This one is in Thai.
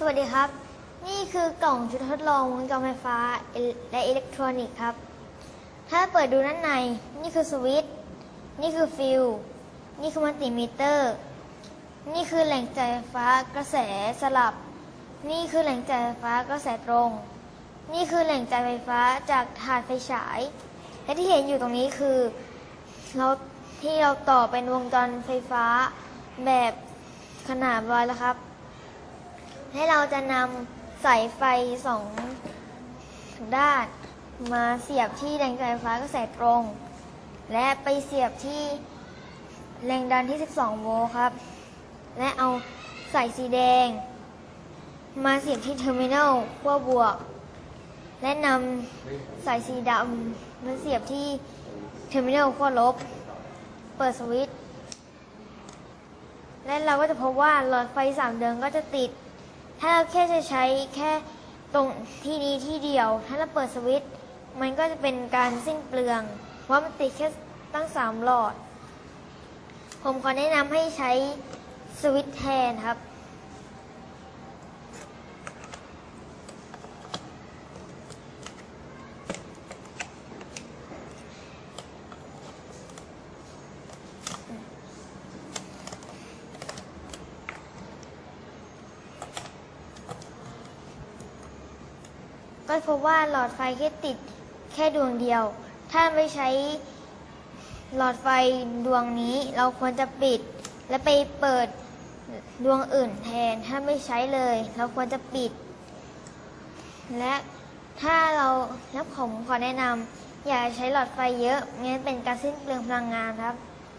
สวัสดีครับ นี่คือกล่องชุดทดลองวงจรไฟฟ้าและอิเล็กทรอนิกส์ครับ ถ้าเปิดดูด้านใน นี่คือสวิตช์นี่คือฟิลนี่คือมัลติมิเตอร์ นี่คือแหล่งจ่ายไฟฟ้ากระแสสลับ นี่คือแหล่งจ่ายไฟฟ้ากระแสตรง นี่คือแหล่งจ่ายไฟฟ้าจากถาดไฟฉาย และที่เห็นอยู่ตรงนี้คือเราที่เราต่อเป็นวงจรไฟฟ้าแบบขนาดร้อยแล้วครับ ให้เราจะนำสายไฟสองด้านมาเสียบที่แรงจ่ายไฟฟ้ากระแสตรง และไปเสียบที่แรงดันที่ 12 โวลต์ครับ และเอาสายสีแดง มาเสียบที่เทอร์มินอลขั้วบวก และนำสายสีดำมาเสียบที่เทอร์มินอลขั้วลบ เปิดสวิตช์และเราก็จะพบว่าหลอดไฟสามดวงก็จะติด ถ้าเราแค่จะใช้แค่ตรงที่นี้ที่เดียว ถ้าเราเปิดสวิตช์มันก็จะเป็นการสิ้นเปลือง เพราะมันติดแค่ตั้งสามหลอด ผมขอแนะนำให้ใช้สวิตช์แทนครับ ก็พบว่าหลอดไฟแค่ติดแค่ดวงเดียว ถ้าไม่ใช้หลอดไฟดวงนี้เราควรจะปิด และไปเปิดดวงอื่นแทน ถ้าไม่ใช้เลย เราควรจะปิด และถ้าเราแล้วผมขอแนะนำอย่าใช้หลอดไฟเยอะงั้นเป็นการสิ้นเปลืองพลังงานครับ